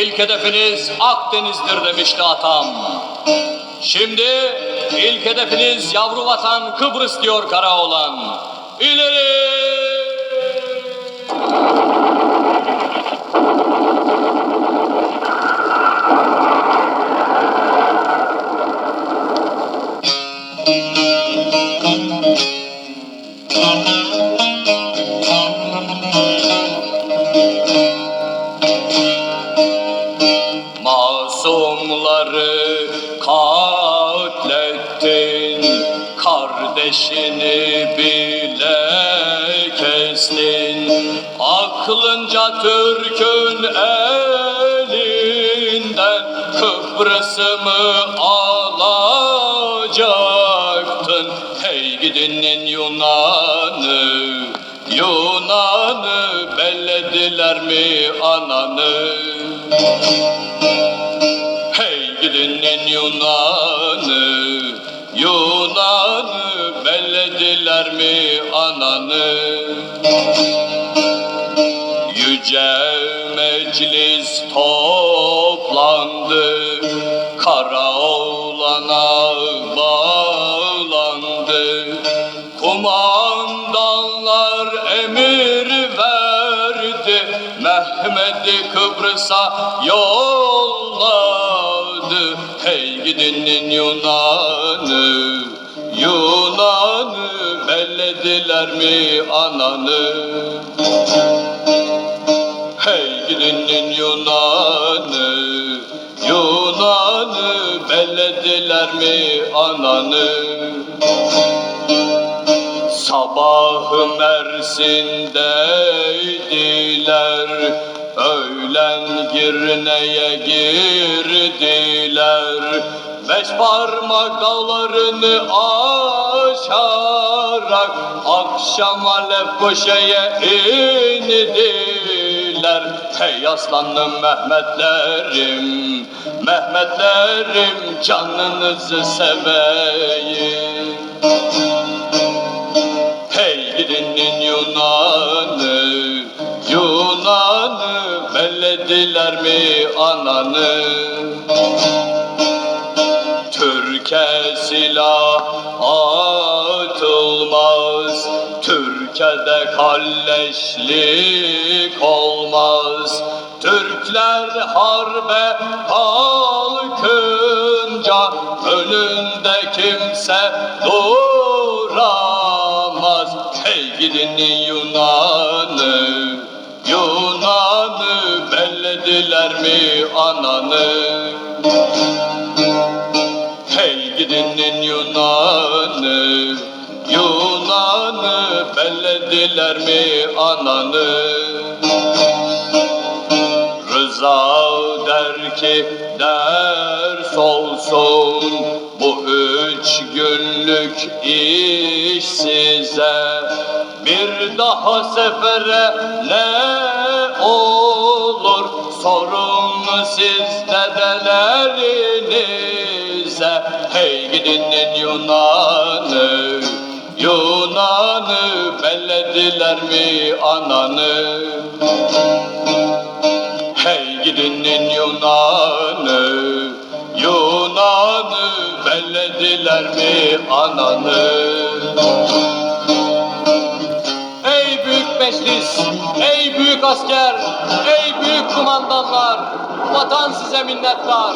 İlk hedefiniz Akdeniz'dir demişti atam. Şimdi ilk hedefiniz yavru vatan Kıbrıs diyor Karaoğlan. İleri! Kardeşini bile kestin. Aklınca Türk'ün elinden Kıbrıs'ı mı alacaktın. Hey gidinin Yunan'ı Yunan'ı bellediler mi ananı Bellediler mi ananı? Yüce meclis toplandı Karaoğlan'a bağlandı. Kumandanlar emir verdi Mehmet'i Kıbrıs'a yolladı. Hey gidinin Yunan'ı Yunan'ı bellediler mi ananı? Hey gidinin Yunan'ı Yunan'ı bellediler mi ananı? Sabahı Mersin'deydiler Öğlen Girne'ye girdiler. Beş parmak dağlarını aşarak Akşama Lefkoşa'ya indiler. Hey aslanım Mehmetlerim Mehmetlerim canınızı seveyim. Hey gidinin Yunan'ı Yunan'ı bellediler mi ananı Türkiye'de kalleşlik olmaz. Türkler harbe kalkınca Önünde kimse duramaz. Hey gidinin Yunan'ı Yunan'ı bellediler mi ananı? Hey gidinin Yunan'ı Yunan'ı bellediler mi ananı? Rıza der ki ders olsun Bu üç günlük iş size. Bir daha sefere ne olur? Sorun siz dedelerinize Hey gidinin Yunan'ı Yunan'ı bellediler mi ananı? Hey gidinin Yunan'ı Yunan'ı bellediler mi ananı? Ey büyük meclis, ey büyük asker, ey büyük kumandanlar Vatan size minnettar